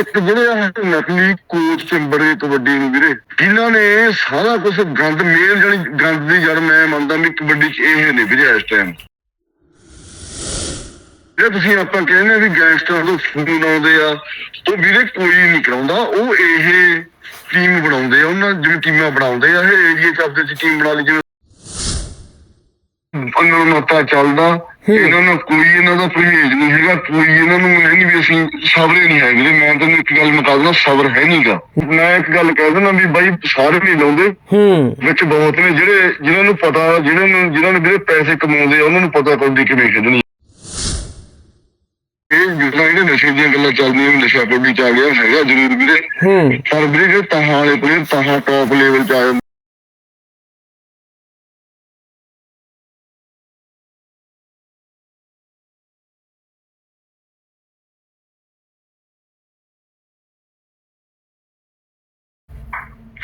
ਇੱਕ ਜਿਹੜੇ ਨਕਲੀ ਕੋਚ ਚੰਬੜੇ ਕਬੱਡੀ ਨੂੰ ਵੀਰੇ, ਜਿਨ੍ਹਾਂ ਨੇ ਸਾਰਾ ਕੁਝ ਗੰਦ ਮੇਲ ਜਿਹੜੀ ਗੰਦ ਦੀ ਜੜ ਮੈਂ ਮੰਨਦਾ ਵੀ ਕਬੱਡੀ ਚ ਇਹ ਨੇ ਵੀਰੇ ਇਸ ਟਾਈਮ ਜੇ ਤੁਸੀਂ ਆਪਾਂ ਕਹਿੰਦੇ ਵੀ ਗੈਂਗਸਟਰਾਂ ਤੋਂ ਫੋਨ ਆਉਂਦੇ ਆ, ਉਹ ਵੀਰੇ ਕੋਈ ਨਹੀਂ ਕਰਾਉਂਦਾ, ਉਹ ਇਹ ਟੀਮ ਬਣਾਉਂਦੇ ਆ, ਉਹਨਾਂ ਜਿਵੇਂ ਟੀਮਾਂ ਬਣਾਉਂਦੇ ਆ, ਇਹ ਏਰੀਆ ਚ ਆਪਦੇ ਟੀਮ ਬਣਾ ਲਈ ਉਹਨਾਂ ਨੂੰ ਪਤਾ ਚੱਲਦਾ ਇਹਨਾਂ ਨੂੰ ਕੋਈ ਇਹਨਾਂ ਦਾ ਪਰਹੇਜ ਨਹੀਂ ਹੈਗਾ ਕੋਈ ਇਹਨਾਂ ਨੂੰ ਇਹ ਨਹੀਂ ਵੀ ਅਸੀਂ ਸਬਰੇ ਨਹੀਂ ਹੈਗੇ ਮੈਂ ਤੁਹਾਨੂੰ ਇੱਕ ਗੱਲ ਮੁਕਾ ਦਿੰਦਾ ਸਬਰ ਹੈ ਨਹੀਂਗਾ ਮੈਂ ਇੱਕ ਗੱਲ ਕਹਿ ਦਿੰਦਾ ਵੀ ਬਾਈ ਸਾਰੇ ਨਹੀਂ ਲਾਉਂਦੇ। ਹੂੰ। ਵਿੱਚ ਬਹੁਤ ਨੇ ਜਿਹੜੇ ਜਿਨ੍ਹਾਂ ਨੂੰ ਪਤਾ ਜਿਹਨਾਂ ਨੂੰ ਜਿਨ੍ਹਾਂ ਨੂੰ ਵੀਰੇ ਪੈਸੇ ਕਮਾਉਂਦੇ ਆ ਉਹਨਾਂ ਨੂੰ ਪਤਾ ਕੌਡੀ ਕਿਵੇਂ ਖੇਡਣੀ ਇਹ ਜਿਹੜਾ ਜਿਹੜੇ ਨਸ਼ੇ ਦੀਆਂ ਗੱਲਾਂ ਚੱਲਦੀਆਂ ਵੀ ਨਸ਼ਾ ਕੌਡੀ ਚ ਆ ਗਿਆ ਹੈਗਾ ਜ਼ਰੂਰ ਵੀਰੇ। ਹੂੰ। ਪਰ ਵੀਰੇ ਜਿਹੜੇ ਤਹਾਂ ਵਾਲੇ ਪਲੇਅਰ ਤਹਾਂ ਟੌਪ ਲੈਵਲ ਚ ਆ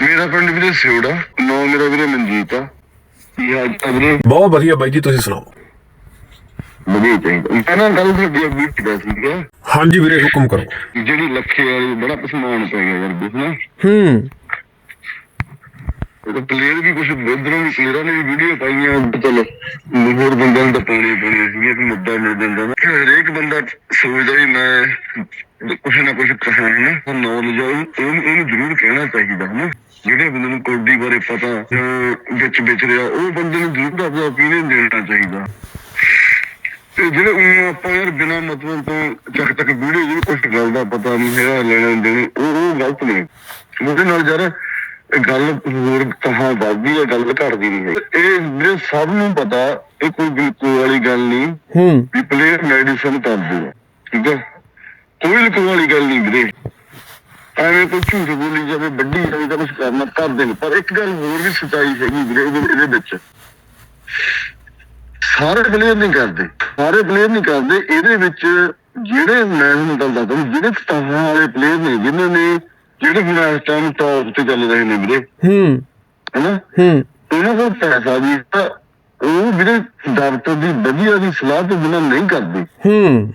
ਮੇਰਾ ਪਿੰਡ ਵੀਰੇ ਸਿਉੜਾ ਨੌ ਮੇਰਾ ਵੀਰੇ ਮਨਜੀਤ ਆ। ਚਾਲ ਵੀਰੇ? ਬਹੁਤ ਵਧੀਆ ਬਾਈ ਜੀ ਤੁਸੀਂ ਸੁਣਾਓ? ਵਧੀਆ ਚਾਹੀਦਾ ਮੈਂ ਨਾ ਗੱਲ ਤੁਹਾਡੀ ਅੱਗੇ ਕਿਹਾ ਸੀਗਾ ਹਾਂਜੀ ਵੀਰੇ ਹੁਕਮ ਕਰੋ। ਜਿਹੜੀ ਲੱਖੇ ਵਾਲੀ ਬੜਾ ਪਸਮਾਨ ਪੈ ਗਿਆ ਯਾਰ ਦੇਖ ਨਾ ਹੂੰ। ਉਹ ਪਲੇਅਰ ਵੀ ਕੁਝ ਉਧਰੋਂ ਵੀ ਪਲੇਅਰਾਂ ਨੇ ਵੀ ਵੀਡੀਓ ਪਾਈਆਂ। ਚਲੋ, ਹੋਰ ਬੰਦਿਆਂ ਨੂੰ ਤਾਂ ਪਾਉਣੀ ਪੈਣੀ ਸੀ ਕਿ ਮੁੱਦਾ ਮਿਲ ਜਾਂਦਾ ਹਰੇਕ ਬੰਦਾ ਸੋਚਦਾ ਵੀ ਮੈਂ ਕੁਛ ਨਾ ਕੁਛ ਕਹਾਂ ਨਾ ਨੌਲੇਜ ਉਹਨੂੰ ਉਹਨੂੰ ਜ਼ਰੂਰ ਕਹਿਣਾ ਚਾਹੀਦਾ ਹੈ ਜਿਹੜੇ ਬੰਦੇ ਨੂੰ ਕੌਡੀ ਬਾਰੇ ਪਤਾ, ਜੋ ਵਿੱਚ ਰਿਹਾ, ਉਹ ਬੰਦੇ ਨੂੰ ਜ਼ਰੂਰ ਆਪਣਾ ਓਪੀਨੀਅਨ ਦੇਣਾ ਚਾਹੀਦਾ। ਤੇ ਜਿਹੜੇ ਉਹ ਆਪਾਂ ਯਾਰ ਬਿਨਾ ਮਤਲਬ ਤੋਂ ਚੱਕ ਚੱਕ ਵੀਡੀਓ ਜਿਹਨੂੰ ਕੁਝ ਗੱਲ ਦਾ ਪਤਾ ਨਹੀਂ ਹੈਗਾ ਲੈਣਾ ਦੇਣੇ ਉਹ ਗਲਤ ਨੇ। ਉਹਦੇ ਨਾਲ ਯਾਰ ਗੱਲ ਹੋਰ ਕਹਾਂ ਵੱਧਦੀ ਹੈ ਗੱਲ ਘਟਦੀ ਨਹੀਂ ਹੈ ਇਹ ਵੀਰੇ ਸਭ ਨੂੰ ਪਤਾ ਇਹ ਕੋਈ ਬਿਲਕੁਲ ਵਾਲੀ ਗੱਲ ਨਹੀਂ ਹੂੰ। ਵੀ ਪਲੇਅਰ ਮੈਡੀਸਨ ਕਰਦੇ ਆ ਠੀਕ ਹੈ ਕੋਈ ਲਿਖਣ ਵਾਲੀ ਗੱਲ ਨਹੀਂ ਵੀਰੇ। ਐਵੇਂ ਕੋਈ ਝੂਠ ਬੋਲੀ ਜਾਵੇ ਵੱਡੀ ਜਾਵੇ ਤਾਂ ਕੁਝ ਕਰਨਾ ਕਰਦੇ ਨੇ ਪਰ ਇੱਕ ਗੱਲ ਹੋਰ ਵੀ ਸਚਾਈ ਹੈਗੀ ਵੀਰੇ ਇਹਦੇ ਵਿੱਚ। ਸਾਰੇ ਪਲੇਅਰ ਨਹੀਂ ਕਰਦੇ ਸਾਰੇ ਪਲੇਅਰ ਨਹੀਂ ਕਰਦੇ ਇਹਦੇ ਵਿੱਚ ਜਿਹੜੇ ਮੈਂ ਤੁਹਾਨੂੰ ਦੱਸਦਾ ਜਿਹੜੇ ਸਤਾਹਾਂ ਵਾਲੇ ਪਲੇਅਰ ਨੇ ਜਿਨ੍ਹਾਂ ਨੇ ਜਿਹੜੇ ਹੁਣ ਇਸ ਟਾਈਮ ਟੌਪ ਤੇ ਚੱਲ ਰਹੇ ਨੇ ਵੀਰੇ। ਹੂੰ। ਹੈਨਾ? ਹੂੰ। ਉਹਨਾਂ ਕੋਲ ਪੈਸਾ ਵੀ ਤਾਂ ਉਹ ਵੀਰੇ ਡਾਕਟਰ ਦੀ ਵਧੀਆ ਦੀ ਸਲਾਹ ਤੋਂ ਬਿਨਾਂ ਨਹੀਂ ਕਰਦੇ। ਹੂੰ।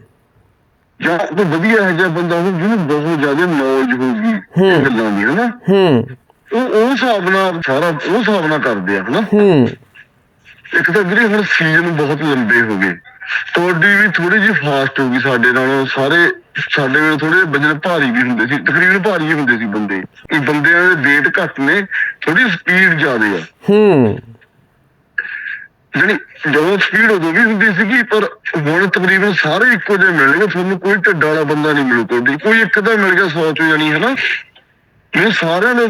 ਜਾਂ ਕੋਈ ਵਧੀਆ ਹੈ ਜਿਹਾ ਬੰਦਾ ਹੋਵੇ ਜਿਹਨੂੰ ਬਹੁਤ ਜ਼ਿਆਦਾ ਨੌਲੇਜ ਹੋਊਗੀ ਗੱਲਾਂ ਦੀ ਹਨਾ? ਹੂੰ। ਉਹ ਉਹ ਹਿਸਾਬ ਨਾਲ ਸਾਰਾ ਉਹ ਹਿਸਾਬ ਨਾਲ ਕਰਦੇ ਆ ਹਨਾ? ਹੂੰ। ਇੱਕ ਤਾਂ ਵੀਰੇ ਹੁਣ ਸੀਜ਼ਨ ਬਹੁਤ ਲੰਬੇ ਹੋ ਗਏ। ਤੁਹਾਡੀ ਵੀ ਥੋੜੀ ਜਿਹੀ ਫਾਸਟ ਹੋ ਗਈ ਸਾਡੇ ਨਾਲੋਂ ਸਾਰੇ ਸਾਡੇ ਵੇਲੇ ਥੋੜੇ ਬੰਦੇ ਭਾਰੀ ਵੀ ਹੁੰਦੇ ਸੀ ਤਕਰੀਬਨ ਭਾਰੀ ਹੀ ਹੁੰਦੇ ਸੀ ਬੰਦੇ। ਇਹ ਬੰਦਿਆਂ ਦੇ weight ਘੱਟ ਨੇ ਥੋੜੀ ਸਪੀਡ ਜ਼ਿਆਦੇ ਆ। ਹੂੰ। ਜਿਹੜੀ ਜਦੋਂ ਸਪੀਡ ਉਦੋਂ ਵੀ ਹੁੰਦੀ ਸੀਗੀ ਪਰ ਹੁਣ ਤਕਰੀਬਨ ਸਾਰੇ ਇੱਕੋ ਜਿਹੇ ਮਿਲਣਗੇ ਤੁਹਾਨੂੰ ਕੋਈ ਢੱਡਾ ਵਾਲਾ ਬੰਦਾ ਨਹੀਂ ਮਿਲੂ ਤੁਹਾਡੀ ਕੋਈ ਇੱਕ ਤਾਂ ਮਿਲ ਗਿਆ 100 ਚੋਂ ਜਾਣੀ ਹੈ ਨਾ ਇਹ ਸਾਰਿਆਂ ਨੇ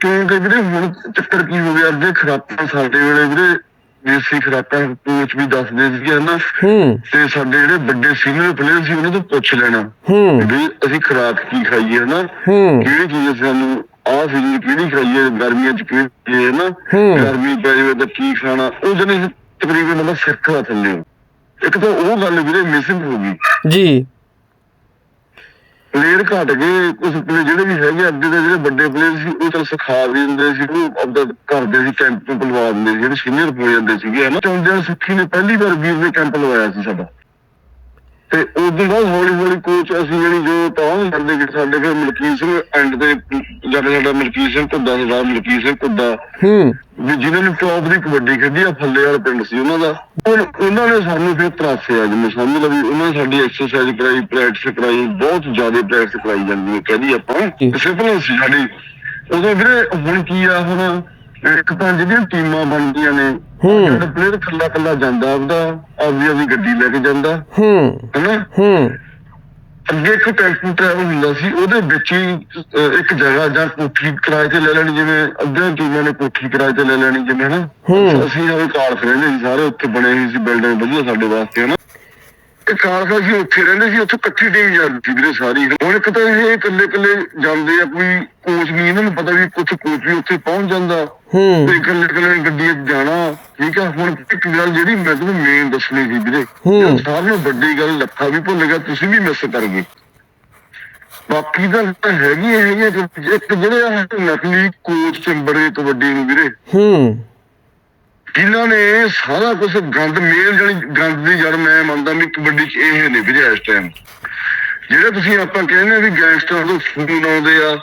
ਕਿਉਂਕਿ ਵੀਰੇ ਹੁਣ ਚੱਕਰ ਕੀ ਹੋ ਗਿਆ ਅੱਗੇ ਖਰਾਕਾਂ ਸਾਡੇ ਵੇਲੇ ਵੀਰੇ ਦੇਸੀ ਖਰਾਕਾਂ ਕੋਚ ਵੀ ਦੱਸਦੇ ਸੀਗੇ ਹਨਾ। ਹੂੰ। ਤੇ ਸਾਡੇ ਜਿਹੜੇ ਵੱਡੇ ਸੀਨੀਅਰ ਪਲੇਅਰ ਸੀ ਉਹਨਾਂ ਤੋਂ ਪੁੱਛ ਲੈਣਾ ਹੂੰ। ਵੀ ਅਸੀਂ ਖਰਾਕ ਕੀ ਖਾਈਏ ਹਨਾ? ਕਿਹੜੀ ਚੀਜ਼ ਸਾਨੂੰ ਆਹ ਸੀ ਕਿਹੜੀ ਖਾਈਏ ਗਰਮੀਆਂ ਚ ਕਿਹੜੀ ਹੈ। ਨਾ। ਗਰਮੀ ਪੈ ਜਾਵੇ ਤਾਂ ਕੀ ਖਾਣਾ? ਉਹ ਜਨੇ ਤਕਰੀਬਨ ਮੈਂ ਸਿੱਖਾ ਥੱਲੇ ਇੱਕ ਤਾਂ ਉਹ ਗੱਲ ਵੀਰੇ ਮਿਸਿੰਗ ਹੋ ਗਈ। ਜੀ। ਪਲੇਅਰ ਘਟ ਗਏ ਕੁਝ ਪਲੇਅਰ ਜਿਹੜੇ ਵੀ ਹੈਗੇ ਅੱਗੇ ਦੇ ਜਿਹੜੇ ਵੱਡੇ ਪਲੇਅਰ ਸੀ, ਉਹ ਚਲ ਸਿਖਾ ਵੀ ਦਿੰਦੇ ਸੀ, ਉਹ ਆਪਦਾ ਕਰਦੇ ਸੀ ਕੈਂਪ ਤੋਂ ਬੁਲਵਾ ਦਿੰਦੇ ਸੀ, ਜਿਹੜੇ ਸੀਨੀਅਰ ਪਲੇਅਰ ਜਾਂਦੇ ਸੀਗੇ ਹਨਾ ਚੌਂਦਿਆਂ ਸੁੱਖੀ ਨੇ, ਪਹਿਲੀ ਵਾਰ ਵੀਰ ਨੇ ਕੈਂਪ ਲਵਾਇਆ ਸੀ ਸਾਡਾ। ਤੇ ਉਦੋਂ ਬਾਅਦ ਹੌਲੀ ਹੌਲੀ ਕੋਚ ਅਸੀਂ ਜਿਹੜੀ ਜੋ ਤਾਂ ਕਰਦੇ ਕਿ ਸਾਡੇ ਫਿਰ ਮਲਕੀਤ ਸਿੰਘ ਐਂਡ ਤੇ ਜਦ ਸਾਡਾ ਮਲਕੀਤ ਸਿੰਘ ਕੁੱਦਾ ਸਰਦਾਰ ਮਲਕੀਤ ਸਿੰਘ ਕੁੱਦਾ ਹੂੰ। ਵੀ ਜਿਨ੍ਹਾਂ ਨੇ ਟੌਪ ਦੀ ਕਬੱਡੀ ਖੇਡੀ ਆ ਫੱਲੇ ਵਾਲਾ ਪਿੰਡ ਸੀ ਉਹਨਾਂ ਦਾ। ਉਹ- ਉਹਨਾਂ ਨੇ ਸਾਨੂੰ ਫਿਰ ਤਰਾਸਿਆ ਜਿਵੇਂ ਸਮਝ ਲਓ ਵੀ ਉਹਨਾਂ ਨੇ ਸਾਡੀ ਐਕਸਰਸਾਈਜ਼ ਕਰਾਈ ਪ੍ਰੈਕਟਿਸ ਕਰਾਈ ਬਹੁਤ ਜ਼ਿਆਦਾ ਪ੍ਰੈਕਟਿਸ ਕਰਾਈ ਜਾਂਦੀ ਹੈ ਕਹਦੀ ਆਪਾਂ। ਡਿਸਪਲਿਨ ਸੀ ਸਾਡੀ। ਉਦੋਂ ਵੀਰੇ ਹੁਣ ਕੀ ਆ ਹੁਣ? ਇੱਕ ਤਾਂ ਜਿਹੜੀਆਂ ਟੀਮਾਂ ਬਣਦੀਆਂ ਨੇ ਹੂੰ। ਜਿਹੜਾ ਪਲੇਅਰ ਕੱਲਾ ਕੱਲਾ ਜਾਂਦਾ ਆਪਦਾ ਆਪਦੀ ਆਪਦੀ ਗੱਡੀ ਲੈ ਕੇ ਜਾਂਦਾ। ਹੂੰ। ਹਨਾ? ਹੂੰ। ਅੱਗੇ ਇੱਕ ਟੈਂਪੂ ਟਰੈਵਲ ਹੁੰਦਾ ਸੀ ਉਹਦੇ ਵਿੱਚ ਹੀ ਅਹ, ਇੱਕ ਜਗ੍ਹਾ ਜਾਂ ਕੋਠੀ ਕਿਰਾਏ ਤੇ ਲੈ ਲੈਣੀ ਜਿਵੇਂ ਅੱਧੇ ਟੀਮਾਂ ਨੇ ਕੋਠੀ ਕਿਰਾਏ ਤੇ ਲੈ ਲੈਣੀ ਜਿਵੇਂ ਹਨਾ? ਹੂੰ। ਅਸੀਂ ਉਹ ਕਾਲਖ ਰਹਿੰਦੇ ਸੀ ਸਾਰੇ ਉੱਥੇ ਬਣੇ ਹੋਏ ਸੀ ਬਿਲਡਿੰਗ ਵਧੀਆ ਸਾਡੇ ਵਾਸਤੇ ਹਨਾ? ਇਹ ਕਾਲਖ ਅਸੀਂ ਉੱਥੇ ਰਹਿੰਦੇ ਸੀ ਉੱਥੇ ਇਕੱਠੀ ਟੀਮ ਜਾਂਦੀ ਸੀ ਵੀਰੇ ਸਾਰੀ। ਹੁਣ ਇੱਕ ਤਾਂ ਇਹ ਇਕੱਲੇ ਇਕੱਲੇ ਜਾਂਦੇ ਆ ਕੋਈ ਕੋਚ ਨਹੀਂ ਇਹਨਾਂ ਨੂੰ ਪਤਾ ਵੀ ਕੁਝ ਕੋਚ ਵੀ ਉੱਥੇ ਪਹੁੰਚ ਜਾਂਦਾ। ਹੂੰ। ਤੇ ਇਕੱਲੇ ਇਕੱਲੇ ਗੱਡੀ 'ਚ ਜਾਣਾ ਠੀਕ ਆ? ਹੁਣ ਇੱਕ ਗੱਲ ਜਿਹੜੀ ਮੈਂ ਤੁਹਾਨੂੰ ਮੇਨ ਦੱਸਣੀ ਸੀ ਵੀਰੇ। ਹੂੰ। ਸਾਰਿਆਂ ਨਾਲੋਂ ਵੱਡੀ ਗੱਲ ਲੱਖਾ ਵੀ ਭੁੱਲ ਗਿਆ ਤੁਸੀਂ ਵੀ ਮਿਸ ਕਰ ਗਏ ਬਾਕੀ ਗੱਲ ਤਾਂ ਹੈਗੀ ਹੈਗੀ ਇੱਕ ਜਿਹੜੇ ਨਕਲੀ ਕੋਚ ਚੰਬੜੇ ਕਬੱਡੀ ਨੂੰ ਵੀਰੇ। ਹੂੰ। ਜਿਨ੍ਹਾਂ ਨੇ ਸਾਰਾ ਕੁਝ ਗੰਦ ਮੇਲ ਜਿਹੜੀ ਗੰਦ ਦੀ ਜੜ ਮੈਂ ਮੰਨਦਾ ਵੀ ਕਬੱਡੀ ਚ ਇਹ ਨੇ ਵੀਰੇ ਇਸ ਟਾਈਮ ਜਿਹੜੇ ਤੁਸੀਂ ਆਪਾਂ ਕਹਿੰਦੇ ਆ ਵੀ ਗੈਂਗਸਟਰ ਤੋਂ ਫੋਨ ਆਉਂਦੇ ਆ,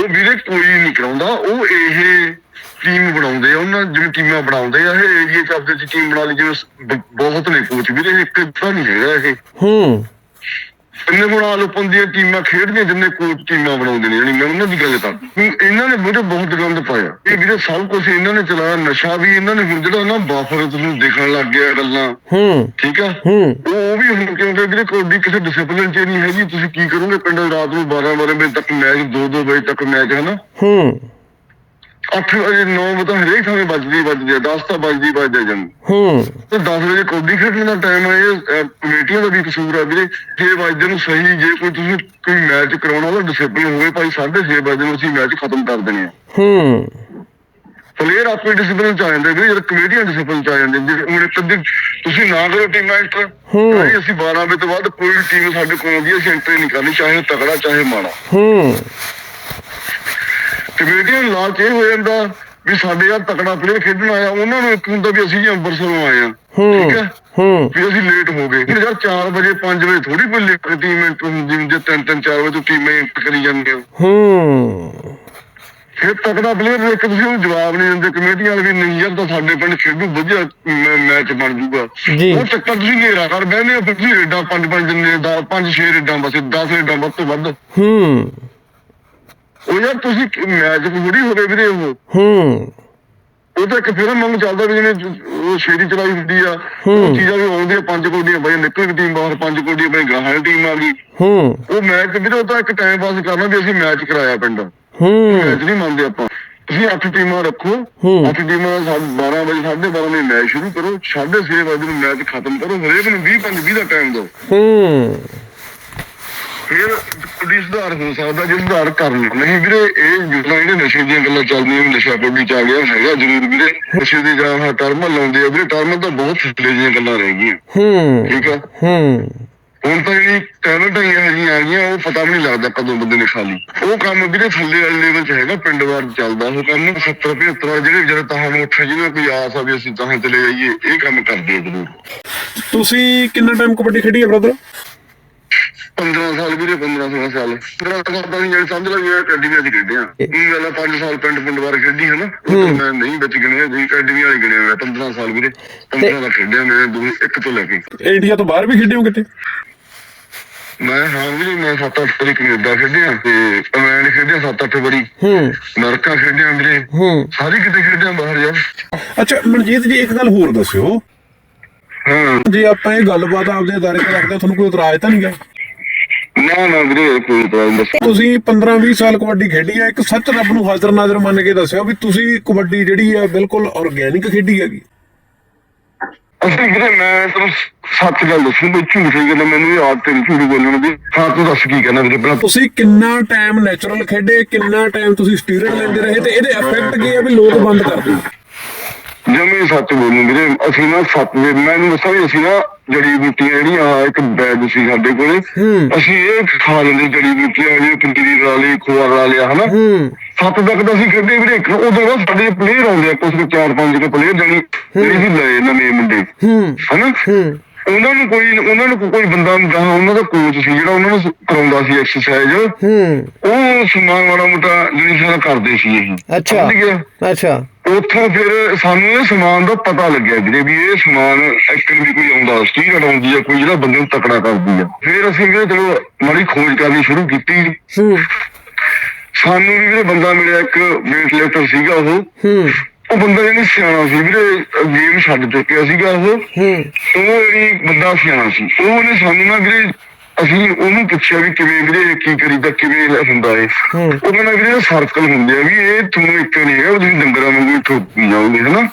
ਉਹ ਵੀਰੇ ਕੋਈ ਨਹੀਂ ਕਰਾਉਂਦਾ, ਉਹ ਇਹ ਟੀਮ ਬਣਾਉਂਦੇ ਆ, ਉਹਨਾਂ ਜਿਵੇਂ ਟੀਮਾਂ ਬਣਾਉਂਦੇ ਆ, ਇਹ ਏਰੀਏ ਚ ਆਪਦੇ ਚ ਟੀਮ ਬਣਾ ਲਈ, ਜਿਵੇਂ ਬਹੁਤ ਨੇ ਕੋਚ ਵੀਰੇ, ਇੱਕ ਤਾਂ ਨਹੀਂ ਹੈਗਾ ਇਹ। ਹੂੰ। ਇੰਨੇ ਗੁਣਾ ਲੋਪਨ ਦੀਆਂ ਟੀਮਾਂ ਖੇਡਦੀਆਂ ਜਿੰਨੇ ਕੋਚ ਟੀਮਾਂ ਬਣਾਉਂਦੇ ਨੇ ਯਾਨੀ ਮੈਂ ਉਹਨਾਂ ਦੀ ਗੱਲ ਕਰ ਹੁਣ ਇਹਨਾਂ ਨੇ ਵੀਰੇ ਬਹੁਤ ਗੰਦ ਪਾਇਆ। ਇਹ ਵੀਰੇ ਸਭ ਕੁਝ ਇਹਨਾਂ ਨੇ ਚਲਾਇਆ ਨਸ਼ਾ ਵੀ ਇਹਨਾਂ ਨੇ ਹੁਣ ਜਿਹੜਾ ਨਾ ਬਾਫਰ ਤੁਹਾਨੂੰ ਦੇਖਣ ਲੱਗ ਗਿਆ ਗੱਲਾਂ। ਹੂੰ। ਠੀਕ ਆ? ਹੂੰ। ਉਹ ਵੀ ਹੁਣ ਕਿਉਂਕਿ ਵੀਰੇ ਕਬੱਡੀ ਕਿਸੇ ਡਿਸਪਲਿਨ 'ਚ ਨਹੀਂ ਹੈਗੀ ਤੁਸੀਂ ਕੀ ਕਰੋਗੇ? ਪਿੰਡ ਰਾਤ ਨੂੰ 12 12 ਵਜੇ ਤੱਕ ਮੈਚ 2 2 ਵਜੇ ਤੱਕ ਮੈਚ ਹੈ ਨਾ ਹੂੰ। 8 ਵਜੇ 9 ਵਜੇ ਤਾਂ ਹਰੇਕ ਥਾਂ ਵੱਜਦੀ ਵੱਜਦੀ 10 ਤਾਂ ਵੱਜਦੀ ਵੱਜਦੇ ਜਾਂਦੀ ਹੂੰ। ਤੇ 10 ਵਜੇ ਕਬੱਡੀ ਖੇਡਣ ਦਾ ਟਾਈਮ ਹੈ ਇਹ ਕਮੇਟੀਆਂ ਦਾ ਵੀ ਕਸੂਰ ਆ ਵੀਰੇ। 6 ਵਜੇ ਨੂੰ ਸਹੀ ਜੇ ਕੋਈ ਤੁਸੀਂ ਕੋਈ ਮੈਚ ਕਰਾਉਣਾ ਤਾਂ ਡਿਸਪਲਿਨ ਹੋਵੇ ਭਾਈ 6:30 ਵਜੇ ਨੂੰ ਅਸੀਂ ਮੈਚ ਖਤਮ ਕਰ ਦੇਣੇ ਆ ਹੂੰ। ਪਲੇਅਰ ਆਪੇ ਡਿਸਪਲਿਨ ਚ ਆ ਜਾਂਦੇ ਵੀਰੇ ਜਦ ਕਮੇਟੀਆਂ ਡਿਸਪਲਿਨ ਚ ਆ ਜਾਂਦੇ ਜੇ ਇੱਕ ਅੱਧੀ ਤੁਸੀਂ ਨਾ ਕਰੋ ਟੀਮ ਐਂਟਰ ਹੂੰ। ਭਾਈ ਅਸੀਂ 12 ਵਜੇ ਤੋਂ ਬਾਅਦ ਕੋਈ ਟੀਮ ਸਾਡੇ ਕੋਲ ਆਉਂਦੀ ਹੈ, ਅਸੀਂ ਐਂਟਰ ਨਹੀਂ ਕਰਨੀ ਚਾਹੇ ਤਕੜਾ ਚਾਹੇ ਮਾੜਾ। ਹੂੰ। ਕਮੇਟੀਆਂ ਨੂੰ ਲਾਲਚ ਇਹ ਹੋ ਜਾਂਦਾ ਵੀ ਸਾਡੇ ਯਾਰ ਤਕੜਾ ਪਲੇਅਰ ਖੇਡਣ ਆਇਆ ਉਹਨਾਂ ਨੂੰ ਇੱਕ ਹੁੰਦਾ ਵੀ ਅਸੀਂ ਜੀ ਅੰਮ੍ਰਿਤਸਰੋਂ ਆਏ ਆ ਠੀਕ ਹੈ? ਹੂੰ। ਵੀ ਅਸੀਂ ਲੇਟ ਹੋ ਗਏ। ਫਿਰ ਯਾਰ 4 ਵਜੇ 5 ਵਜੇ ਥੋੜੀ ਕੋਈ ਲੇਟ ਟੀਮ ਹੁੰਦੀ ਹੁੰਦੀ 3 3 4 ਵਜੇ ਤੋਂ ਟੀਮਾਂ ਐਂਟਰ ਕਰੀ ਜਾਂਦੇ ਹੋ। ਹੂੰ। ਫਿਰ ਤਕੜਾ ਪਲੇਅਰ ਇੱਕ ਤੁਸੀਂ ਉਹਨੂੰ ਜਵਾਬ ਨਹੀਂ ਦਿੰਦੇ ਕਮੇਟੀ ਵਾਲੇ ਵੀ ਨਹੀਂ ਯਾਰ ਤਾਂ ਸਾਡੇ ਪਿੰਡ ਖੇਡੂ ਵਧੀਆ ਮੈਚ ਬਣ ਜੂਗਾ। ਜੀ। ਉਹ ਚੱਕਰ ਤੁਸੀਂ ਨੇਰਾ ਕਰ ਬਹਿਨੇ ਹੋ ਤੁਸੀਂ ਰੇਡਾਂ ਪੰਜ ਪੰਜ ਦਿੰਦੇ ਦਾ ਪੰਜ ਛੇ ਰੇਡਾਂ ਬਸ 10 ਰੇਡਾਂ ਵੱਧ ਤੋਂ ਵੱਧ। ਹੂੰ। ਉਹ ਯਾਰ ਤੁਸੀਂ ਮੈਚ ਥੋੜੀ ਹੋ ਗਏ ਵੀਰੇ ਉਹ। ਹੂੰ। ਉਹ ਤਾਂ ਇੱਕ ਫਿਲਮ ਵਾਂਗ ਚੱਲਦਾ ਵੀ ਜਿਵੇਂ ਉਹ ਸ਼ੇਰੀ ਚਲਾਈ ਹੁੰਦੀ ਆ। ਉਹ ਚੀਜ਼ਾਂ ਵੀ ਆਉਂਦੀਆਂ ਪੰਜ ਕੋਡੀਆਂ ਬਈ ਨਿਕਲ ਗਈ ਟੀਮ ਬਾਹਰ ਪੰਜ ਕੋਡੀਆਂ ਬਈ ਗਾਹਾਂ ਟੀਮ ਆ ਗਈ। ਹੂੰ। ਉਹ ਮੈਚ ਉਹ ਤਾਂ ਇੱਕ ਟਾਈਮ ਪਾਸ ਕਰਨਾ ਵੀ ਅਸੀਂ ਮੈਚ ਕਰਾਇਆ ਪਿੰਡ। ਹੂੰ। ਮੈਚ ਨਹੀਂ ਮੰਨਦੇ ਆਪਾਂ। ਤੁਸੀਂ ਅੱਠ ਟੀਮਾਂ ਰੱਖੋ। ਅੱਠ ਟੀਮਾਂ ਦਾ 12 ਵਜੇ 12:30 ਵਜੇ ਮੈਚ ਸ਼ੁਰੂ ਕਰੋ। 6:30 ਵਜੇ ਨੂੰ ਮੈਚ ਖਤਮ ਕਰੋ। ਹਰੇਕ ਨੂੰ 20 5 20 ਦਾ ਟਾਈਮ ਦਿਓ। ਹੂੰ। ਫਿਰ ਪੁਲਿਸ ਸੁਧਾਰ ਹੋ ਸਕਦਾ ਜੇ ਸੁਧਾਰ ਕਰ ਲਓ ਨਹੀਂ ਵੀਰੇ ਇਹ ਜਿਹੜਾ ਜਿਹੜੇ ਨਸ਼ੇ ਦੀਆਂ ਗੱਲਾਂ ਚੱਲਦੀਆਂ ਵੀ ਨਸ਼ਾ ਕੋਈ ਚ ਆ ਗਿਆ ਹੈਗਾ ਜ਼ਰੂਰ ਵੀਰੇ। ਨਸ਼ੇ ਦੀ ਜਾਂ ਟਰਮ ਲਾਉਂਦੇ ਆ ਵੀਰੇ ਟਰਮ ਤਾਂ ਬਹੁਤ ਥੱਲੇ ਦੀਆਂ ਗੱਲਾਂ ਰਹਿ ਗਈਆਂ। ਹੂੰ ਠੀਕ ਆ? ਹੂੰ। ਹੁਣ ਤਾਂ ਜਿਹੜੀ ਟੈਲੈਂਟ ਹੀ ਇਹੋ ਜਿਹੀਆਂ ਆ ਗਈਆਂ ਉਹ ਪਤਾ ਵੀ ਨਹੀਂ ਲੱਗਦਾ ਕਦੋਂ ਬੰਦੇ ਨੇ ਖਾ ਲਈ। ਉਹ ਕੰਮ ਵੀਰੇ ਥੱਲੇ ਵਾਲੇ ਲੈਵਲ 'ਚ ਹੈਗਾ ਪਿੰਡ ਵਾਰ ਚੱਲਦਾ ਉਹ ਕੰਮ। 70 75 ਜਿਹੜੇ ਜਿਹੜੇ ਤਾਂ ਨੂੰ ਉੱਠੇ ਜਿਹਨਾਂ ਕੋਈ ਆਸ ਆ ਵੀ ਅਸੀਂ ਤਾਂ ਚਲੇ ਜਾਈਏ ਇਹ ਕੰਮ ਕਰਦੇ ਜ਼ਰੂਰ। ਤੁਸੀਂ ਕਿੰਨਾ ਟਾਈਮ ਕਬੱਡੀ ਖੇਡੀ ਹੈ ਬ੍ਰਦਰ 15 ਸਾਲ ਵੀਰੇ 15 16 ਸਾਲ। ਫਿਰ ਕਰਦਾ ਨਹੀਂ ਜਿਹੜੀ ਸਮਝ ਲਾ ਵੀ ਇਹ ਅਕੈਡਮੀ ਦੀ ਖੇਡੇ ਆ। ਇਹ ਗੱਲ 5 ਸਾਲ ਪਿੰਡ ਪਿੰਡ ਵਾਰ ਖੇਡੀ ਹੈ। ਨਾ ਉਹ ਤਾਂ ਮੈਂ ਨਹੀਂ ਵਿੱਚ ਗਿਣਿਆ ਜੀ ਅਕੈਡਮੀ ਵਾਲੇ ਗਿਣਿਆ ਹੋਇਆ 15 ਸਾਲ ਵੀਰੇ। 15 ਦਾ ਖੇਡਿਆ ਮੈਂ ਦੋ ਇੱਕ ਤੋਂ ਲੈ ਕੇ। ਇੰਡੀਆ ਤੋਂ ਬਾਹਰ ਵੀ ਖੇਡੇ ਹੋ ਕਿਤੇ? ਮੈਂ ਹਾਂ ਵੀਰੇ ਮੈਂ 7-8 ਵਾਰੀ ਕੈਨੇਡਾ ਖੇਡਿਆ ਤੇ ਇੰਗਲੈਂਡ ਖੇਡਿਆ 7-8 ਵਾਰੀ। ਹੂੰ। ਅਮਰੀਕਾ ਖੇਡਿਆ ਵੀਰੇ। ਹੂੰ। ਸਾਰੀ ਕਿਤੇ ਖੇਡਿਆ ਬਾਹਰ ਯਾਰ। ਅੱਛਾ ਮਨਜੀਤ ਜੀ ਇੱਕ ਗੱਲ ਹੋਰ ਦੱਸਿਓ। ਹਾਂ। ਜੇ ਆਪਾਂ ਇਹ ਗੱਲਬਾਤ ਆਪਦੇ ਰੱਖਦੇ ਹਾਂ, ਤੁਹਾਨੂੰ ਕੋਈ ਇਤਰਾਜ਼ ਤਾਂ ਨਹੀਂ ਗਾ ਨਾ ਨਾ ਵੀਰੇ ਕੋਈ ਪ੍ਰੋਬਲਮ ਦੱਸ ਤੁਸੀਂ 15 20 ਸਾਲ ਕਬੱਡੀ ਖੇਡੀ ਹੈ ਇੱਕ ਸੱਚ ਰੱਬ ਨੂੰ ਹਾਜ਼ਰ ਨਾਜ਼ਰ ਮੰਨ ਕੇ ਦੱਸਿਓ ਵੀ ਤੁਸੀਂ ਕਬੱਡੀ ਜਿਹੜੀ ਹੈ ਬਿਲਕੁਲ ਆਰਗੇਨਿਕ ਖੇਡੀ ਹੈਗੀ। ਅਸੀਂ ਵੀਰੇ ਮੈਂ ਤੁਹਾਨੂੰ ਸੱਚ ਗੱਲ ਦੱਸੂ ਵੀ ਝੂਠ ਹੀ ਗੱਲ ਮੈਨੂੰ ਆਦਤ ਨਹੀਂ ਝੂਠ ਬੋਲਣ ਦੀ। ਹਾਂ ਤੂੰ ਦੱਸ ਕੀ ਕਹਿਣਾ ਵੀਰੇ ਪਹਿਲਾਂ ਤੁਸੀਂ ਕਿੰਨਾ ਟਾਈਮ ਨੈਚੁਰਲ ਖੇਡੇ ਕਿੰਨਾ ਟਾਈਮ ਤੁਸੀਂ ਸਟੀਰੋਇਡ ਲੈਂਦੇ ਰਹੇ ਤੇ ਇਹਦੇ ਇਫੈਕਟ ਕੀ ਹੈ ਵੀ ਲੋਕ ਬੰਦ ਕਰ ਦਿੰਦੇ ਜਮੇ ਸੱਚ ਬੋਲੂ ਵੀਰੇ ਅਸੀਂ ਨਾ ਸੱਤ ਦੇ ਮੈਨੂੰ ਦੱਸਾਂ ਵੀ ਅਸੀਂ ਨਾ ਜੜੀ ਬੂਟੀਆਂ ਜਿਹੜੀਆਂ ਇੱਕ ਬੈਗ ਸੀ ਸਾਡੇ ਕੋਲੇ। ਅਸੀਂ ਇਹ ਖਾ ਲੈਂਦੇ ਜੜੀ ਬੂਟੀਆਂ ਜਿਵੇਂ ਪੰਜੀਰੀ ਲਾ ਲਈ ਖੋਆ ਲਾ ਲਿਆ ਹਨਾ? ਸੱਤ ਤੱਕ ਤਾਂ ਅਸੀਂ ਖੇਡੇ ਵੀਰੇ ਉਦੋਂ ਨਾ ਸਾਡੇ ਪਲੇਅਰ ਆਉਂਦੇ ਆ ਕੁਝ ਕੁ ਚਾਰ ਪੰਜ ਕੇ ਪਲੇਅਰ ਜਾਨੀ ਜਿਹੜੇ ਵੀ ਲਏ ਨਵੇਂ ਮੁੰਡੇ। ਹਨਾ? ਉਹਨਾਂ ਨੂੰ ਕੋਈ ਉਹਨਾਂ ਨੂੰ ਕੋਈ ਬੰਦਾ ਗਾਹਾਂ ਉਹਨਾਂ ਦਾ ਕੋਚ ਸੀ ਜਿਹੜਾ ਉਹਨਾਂ ਨੂੰ ਕਰਾਉਂਦਾ ਸੀ ਐਕਸਰਸਾਈਜ਼ ਹੂੰ। ਉਹ ਸਮਾਨ ਮਾੜਾ ਮੋਟਾ ਜਿਹੜੀ ਸਾਰਾ ਕਰਦੇ ਸੀ ਇਹ। ਅੱਛਾ। ਅੱਛਾ। ਉੱਥੋਂ ਫਿਰ ਸਾਨੂੰ ਇਹ ਸਮਾਨ ਦਾ ਪਤਾ ਲੱਗਿਆ ਵੀਰੇ ਵੀ ਇਹ ਸਮਾਨ ਐਕਟਰ ਵੀ ਕੋਈ ਆਉਂਦਾ ਸਟੀਰ ਆਉਂਦੀ ਆ ਕੋਈ ਜਿਹੜਾ ਬੰਦੇ ਨੂੰ ਤਕੜਾ ਕਰਦੀ ਆ। ਫਿਰ ਅਸੀਂ ਵੀਰੇ ਚਲੋ ਮਾੜੀ ਖੋਜ ਕਰਨੀ ਸ਼ੁਰੂ ਕੀਤੀ। ਸਾਨੂੰ ਵੀ ਵੀਰੇ ਬੰਦਾ ਮਿਲਿਆ ਇੱਕ ਵੇਟ ਲਿਫਟਰ ਸੀਗਾ ਉਹ। ਉਹ ਬੰਦਾ ਜਿਹੜੀ ਸਿਆਣਾ ਸੀ ਵੀਰੇ ਗੇਮ ਛੱਡ ਚੁੱਕਿਆ ਸੀਗਾ ਉਹ। ਹੂੰ। ਉਹ ਜਿਹੜੀ ਬੰਦਾ ਸਿਆਣਾ ਸੀ। ਉਹਨੇ ਸਾਨੂੰ ਨਾ ਵੀਰੇ ਅਸੀਂ ਉਹਨੂੰ ਪੁੱਛਿਆ ਵੀ ਕਿਵੇਂ ਵੀਰੇ ਕੀ ਕਰੀਦਾ ਕਿਵੇਂ ਹੁੰਦਾ ਏ ਹੂੰ। ਉਹ ਕਹਿੰਦਾ ਵੀਰੇ ਸਰਕਲ ਹੁੰਦੇ ਆ ਵੀ ਇਹ ਤੁਹਾਨੂੰ ਇੱਕ ਨਹੀਂ ਹੈ ਤੁਸੀਂ ਡੰਗਰਾਂ ਵਾਂਗੂ ਠੋਕੀ ਜਾਓਗੇ ਹਨਾ?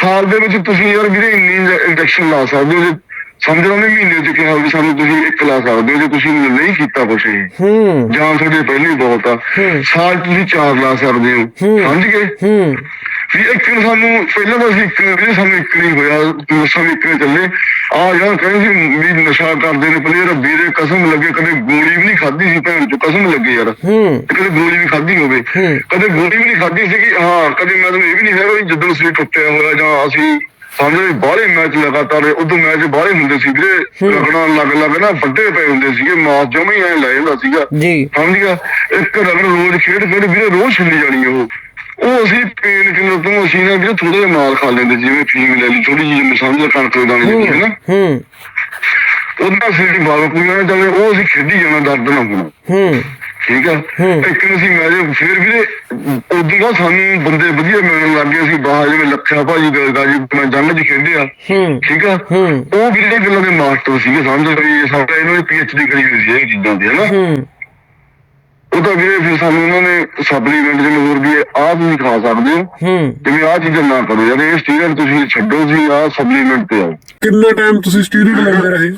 ਸਾਲ ਦੇ ਵਿੱਚ ਤੁਸੀਂ ਯਾਰ ਵੀਰੇ ਇੰਨੀ ਇੰਜੈਕਸ਼ਨ ਲਾ ਸਕਦੇ ਹੋ ਸਮਝ ਲਓ ਨੇ ਮਹੀਨੇ ਚ ਕਿਹਾ ਵੀ ਸਾਨੂੰ ਤੁਸੀਂ ਇੱਕ ਲਾ ਸਕਦੇ ਹੋ ਜੇ ਤੁਸੀਂ ਨਹੀਂ ਕੀਤਾ ਕੁਛ ਇਹ। ਹੂੰ। ਜਾਂ ਤੁਹਾਡੇ ਪਹਿਲੇ ਬਹੁਤ ਆ। ਸਾਲ ਤੁਸੀਂ ਚਾਰ ਲਾ ਸਕਦੇ ਹੋ। ਹੂੰ। ਸਮਝ ਗਏ? ਵੀ ਇੱਕ ਨੂੰ ਸਾਨੂੰ ਪਹਿਲਾਂ ਤਾਂ ਅਸੀਂ ਇੱਕ ਵੀ ਸਾਨੂੰ ਇੱਕ ਨਹੀਂ ਹੋਇਆ ਦੂਸਰਾ ਵੀ ਇੱਕ ਨੇ ਚੱਲੇ। ਆ ਯਾਰ ਕਹਿੰਦੇ ਸੀ ਵੀ ਨਸ਼ਾ ਕਰਦੇ ਨੇ ਪਲੇਅਰ ਵੀਰੇ ਕਸਮ ਲੱਗੇ ਕਦੇ ਗੋਲੀ ਵੀ ਨਹੀਂ ਖਾਧੀ ਸੀ ਭੈਣ ਚੋ ਕਸਮ ਲੱਗੇ ਯਾਰ। ਹੂੰ। ਕਦੇ ਗੋਲੀ ਵੀ ਖਾਧੀ ਹੋਵੇ। ਕਦੇ ਗੋਲੀ ਵੀ ਨਹੀਂ ਖਾਧੀ ਸੀਗੀ ਹਾਂ ਕਦੇ ਮੈਂ ਤੁਹਾਨੂੰ ਇਹ ਵੀ ਨਹੀਂ ਹੈਗਾ ਵੀ ਜਦੋਂ ਸਰੀਰ ਟੁੱਟਿਆ ਹੋਇਆ ਜਾਂ ਅਸੀਂ ਸਮਝੋ ਬਾਹਲੇ ਮੈਚ ਲਗਾਤਾਰ ਉਦੋਂ ਮੈਚ ਬਾਹਲੇ ਹੁੰਦੇ ਸੀ ਵੀਰੇ। ਰਗੜਾਂ ਲੱਗ ਲੱਗ ਨਾ ਵੱਡੇ ਪਏ ਹੁੰਦੇ ਸੀਗੇ ਮਾਸ ਜਮੇ ਐ ਲੈ ਜਾਂਦਾ ਸੀਗਾ। ਜੀ। ਸਮਝ ਗਿਆ? ਇੱਕ ਰਗੜ ਰੋਜ਼ ਖੇਡ ਖੇਡ ਵੀਰੇ ਰੋਜ਼ ਛਿੱਲੀ ਜਾਣੀ ਉਹ। ਉਹ ਅਸੀਂ ਪੇਨ ਕਿਲੋ ਤੋਂ ਅਸੀਂ ਨਾ ਵੀਰੇ ਥੋੜਾ ਮਾਲ ਖਾ ਲੈਂਦੇ ਸੀ, ਜਿਵੇਂ ਫੀਮ ਲੈ ਲਈ ਥੋੜੀ ਜਿਹੀ ਸਮਝ ਕਣਕ ਦੇ ਦਾਣੇ ਹੈ ਨਾ? ਹੂੰ ਉਹਦਾ ਸਿਰ ਦੀ ਬਾਲ ਕੋਈ ਨਾ ਚੱਲੇ ਉਹ ਅਸੀਂ ਖੇਡੀ ਜਾਣਾ ਦਰਦ ਨਾ ਹੋਣਾ। ਹੂੰ। ਠੀਕ ਆ। ਇੱਕ ਨੂੰ ਅਸੀਂ ਮੈਚ ਫਿਰ ਵੀਰੇ ਉਦੋਂ ਬਾਅਦ ਸਾਨੂੰ ਬੰਦੇ ਵਧੀਆ ਮਿਲਣ ਲੱਗ ਗਏ ਸੀ ਬਾਹਰ ਜਿਵੇਂ ਲੱਖਾ ਭਾਜੀ ਗਲਗਾ ਜੀ ਮੈਂ ਜੰਗ ਚ ਖੇਡਿਆ ਹੂੰ। ਠੀਕ ਆ? ਉਹ ਵੀਰੇ ਗੱਲਾਂ ਦੇ ਮਾਸਟਰ ਸੀਗੇ ਸਮਝ ਲਈ ਸਾਡਾ ਇਹਨਾਂ ਨੇ ਪੀਐਚਡੀ ਕਰੀ ਹੋਈ ਸੀ ਇਹ ਚੀਜ਼ਾਂ ਦੀ ਹਨਾ ਹੂੰ। ਉਹ ਤਾਂ ਵੀਰੇ ਫਿਰ ਸਾਨੂੰ ਉਹਨਾਂ ਨੇ ਸਪਲੀਮੈਂਟ ਜਿਵੇਂ ਹੋਰ ਵੀ ਆਹ ਤੁਸੀਂ ਖਾ ਸਕਦੇ ਹੋ। ਹੂੰ। ਜਿਵੇਂ ਆਹ ਚੀਜ਼ਾਂ ਨਾ ਕਰੋ ਯਾਰ ਇਹ ਸਟੀਰੋਇਡ ਤੁਸੀਂ ਛੱਡੋ ਜੀ ਆਹ ਸਪਲੀਮੈਂਟ ਤੇ ਆਓ। ਕਿੰਨਾ ਟਾਈਮ ਤੁਸੀਂ ਸਟੀਰੋਇਡ ਲੈਂਦੇ ਰਹੇ?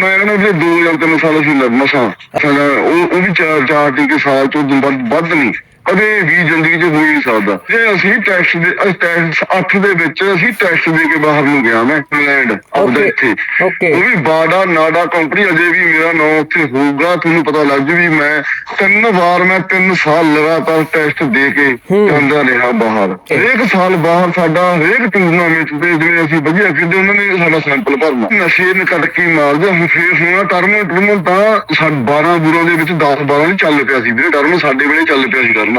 ਮੈਂ ਕਹਿੰਦਾ ਵੀ ਦੋ ਜਾਂ ਤਿੰਨ ਸਾਲ ਅਸੀਂ ਲੱਗ ਮਸਾਂ ਸਾਡਾ ਉਹ ਉਹ ਵੀ ਚਾਰ ਚਾਰ ਟੀਕੇ ਸਾਲ ਤੋਂ ਵੱਧ ਵੱਧ ਨਹੀਂ। ਕਦੇ ਵੀ ਜ਼ਿੰਦਗੀ 'ਚ ਹੋ ਨਹੀਂ ਸਕਦਾ। ਜੇ ਅਸੀਂ ਟੈਕਸ ਦੇ ਟੈਕਸ 8 ਦੇ ਵਿੱਚ ਅਸੀਂ ਟੈਕਸ ਦੇ ਕੇ ਬਾਹਰ ਨੂੰ ਗਿਆ ਮੈਂ ਇੰਗਲੈਂਡ ਆਪਦਾ ਇੱਥੇ. ਉਹ ਵੀ ਬਾਡਾ ਨਾਡਾ ਕੰਪਨੀ ਅਜੇ ਵੀ ਮੇਰਾ ਨਾਮ ਉੱਥੇ ਹੋਊਗਾ ਤੁਹਾਨੂੰ ਪਤਾ ਲੱਗ ਜੂ ਵੀ ਮੈਂ ਤਿੰਨ ਵਾਰ ਮੈਂ ਤਿੰਨ ਸਾਲ ਲਗਾਤਾਰ ਟੈਸਟ ਦੇ ਕੇ। ਜਾਂਦਾ ਰਿਹਾ ਬਾਹਰ। ਹਰੇਕ ਸਾਲ ਬਾਹਰ ਸਾਡਾ ਹਰੇਕ ਟੂਰਨਾਮੈਂਟ ਤੇ ਜਿਵੇਂ ਅਸੀਂ ਵਧੀਆ ਖੇਡਦੇ ਉਹਨਾਂ ਨੇ ਸਾਡਾ ਸੈਂਪਲ ਭਰਨਾ। ਨਸ਼ੇ ਨੇ ਕੱਟ ਕੇ ਮਾਰਦੇ ਹੁਣ ਫੇਰ ਹੋਣਾ ਟਰਮ ਟਰਮ ਤਾਂ ਸਾ 12 ਬੁਰਾਂ ਦੇ ਵਿੱਚ 10 12 ਨਹੀਂ ਚੱਲ ਪਿਆ ਸੀ ਵੀਰੇ। ਟਰਮ ਸਾਡੇ ਵੇਲੇ ਚੱਲ ਪਿਆ ਸੀ ਟਰਮ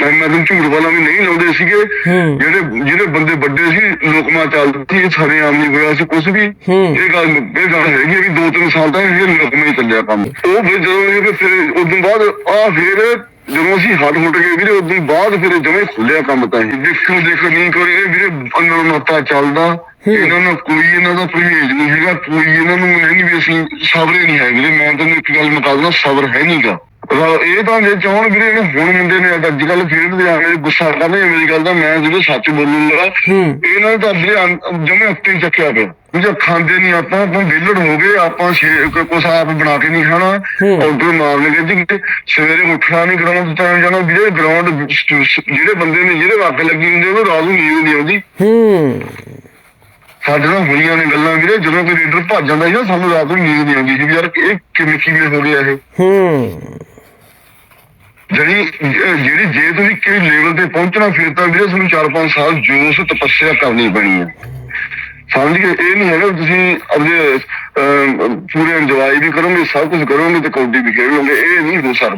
ਮੈਂ ਮੈਂ ਤਾਂ ਝੂਠ ਵਾਲਾ ਵੀ ਨਹੀਂ ਲਾਉਂਦੇ ਸੀਗੇ। ਜਿਹੜੇ ਜਿਹੜੇ ਬੰਦੇ ਵੱਡੇ ਸੀ ਲੋਕਮਾ ਚੱਲਦੇ ਇਹ ਸਾਰੇ ਆਮ ਨਹੀਂ ਹੋਇਆ ਸੀ ਕੁਝ ਵੀ। ਇਹ ਗੱਲ ਇਹ ਗੱਲ ਹੈਗੀ ਹੈ ਵੀ ਦੋ ਤਿੰਨ ਸਾਲ ਤੱਕ ਇਹ ਲੋਕਮਾ ਹੀ ਚੱਲਿਆ ਕੰਮ। ਉਹ ਫਿਰ ਜਦੋਂ ਇਹ ਕਿ ਫਿਰ ਉਦੋਂ ਬਾਅਦ ਆ ਫਿਰ ਜਦੋਂ ਅਸੀਂ ਹੱਟ ਹੁੱਟ ਗਏ ਵੀਰੇ ਉਦੋਂ ਬਾਅਦ ਫਿਰ ਜਮੇ ਖੁੱਲਿਆ ਕੰਮ ਤਾਂ ਇਹ। ਦੇਖੋ ਦੇਖੋ ਨਹੀਂ ਇਹ ਵੀਰੇ ਅੰਦਰ ਮੱਤਾ ਚੱਲਦਾ। ਇਹਨਾਂ ਨੂੰ ਕੋਈ ਇਹਨਾਂ ਦਾ ਪਰਹੇਜ ਨਹੀਂ ਹੈਗਾ ਕੋਈ ਇਹਨਾਂ ਨੂੰ ਇਹ ਨਹੀਂ ਵੀ ਅਸੀਂ ਸਬਰੇ ਨਹੀਂ ਹੈ ਵੀਰੇ ਮੈਂ ਤੁਹਾਨੂੰ ਇੱਕ ਗੱਲ ਮਕਾ ਦਣਾ ਸਬਰ ਹੈ ਨਹੀਂਗਾ ਇਹ ਤਾਂ ਜੇ ਚਾਹਣ ਵੀਰੇ ਇਹਨੇ ਹੁਣ ਮੁੰਡੇ ਨੇ ਅੱਜ ਕੱਲ ਖੇਡਦੇ ਆ ਮੇਰੇ ਗੁੱਸਾ ਕਰਦੇ ਮੇਰੀ ਗੱਲ ਦਾ ਮੈਂ ਜਦੋਂ ਸੱਚ ਬੋਲੂੰ ਲਗਾ। ਹੂੰ। ਇਹਨਾਂ ਨੇ ਤਾਂ ਵੀਰੇ ਜਮੇ ਉੱਤੇ ਹੀ ਚੱਕਿਆ ਪਿਆ। ਜੇ ਖਾਂਦੇ ਨਹੀਂ ਆਪਾਂ ਆਪਾਂ ਵਿਹਲੜ ਹੋ ਗਏ ਆਪਾਂ ਕ- ਕੁਛ ਆਪ ਬਣਾ ਕੇ ਨਹੀਂ ਖਾਣਾ। ਹੂੰ। ਆਰਡਰ ਮਾਰਨਗੇ ਜੀ ਸਵੇਰੇ ਉੱਠਣਾ ਨਹੀਂ ਗਰਾਊਂਡ ਤੇ ਜਾਣਾ। ਵੀਰੇ ਗਰਾਊਂਡ ਜਿਹੜੇ ਬੰਦੇ ਨੇ ਜਿਹੜੇ ਅੱਗ ਲੱਗੀ ਹੁੰਦੀ ਉਹਨੂੰ ਰਾਤ ਨੂੰ ਨੀਂਦ ਨਹੀਂ ਆਉਂਦੀ। ਹੂੰ। ਸਾਡੇ ਨਾਲ ਹੋਈਆਂ ਨੇ ਗੱਲਾਂ ਵੀਰੇ ਜਦੋਂ ਕੋਈ ਲੀਡਰ ਭੱਜ ਜਾਂਦਾ ਸੀ ਨਾ ਸਾਨੂੰ ਰਾਤ ਨੂੰ ਨੀਂਦ ਨਹੀਂ ਆਉਂਦੀ ਸੀ ਯਾਰ ਇਹ ਕਿਵੇਂ ਕਿਵੇਂ ਹੋ ਗਿਆ ਇਹ? ਹੂੰ। ਜਿਹੜੀ ਜਿਹੜੀ ਜੇ ਤੁਸੀਂ ਕਿਹੜੇ ਲੈਵਲ ਤੇ ਪਹੁੰਚਣਾ ਫਿਰ ਤਾਂ ਵੀਰੇ ਤੁਹਾਨੂੰ 4-5 ਸਾਲ ਜੋਸ਼ ਤਪੱਸਿਆ ਕਰਨੀ ਪੈਣੀ ਹੈ। ਸਮਝ ਗਏ? ਇਹ ਨਹੀਂ ਹੈਗਾ ਤੁਸੀਂ ਆਪਣੇ ਅਹ, ਪੂਰੇ ਇੰਜੋਏ ਵੀ ਕਰੋਗੇ ਸਭ ਕੁਝ ਕਰੋਗੇ ਤੇ ਕੌਡੀ ਵੀ ਖੇਡ ਲਓਗੇ ਇਹ ਨਹੀਂ ਹੋ ਸਕਦਾ।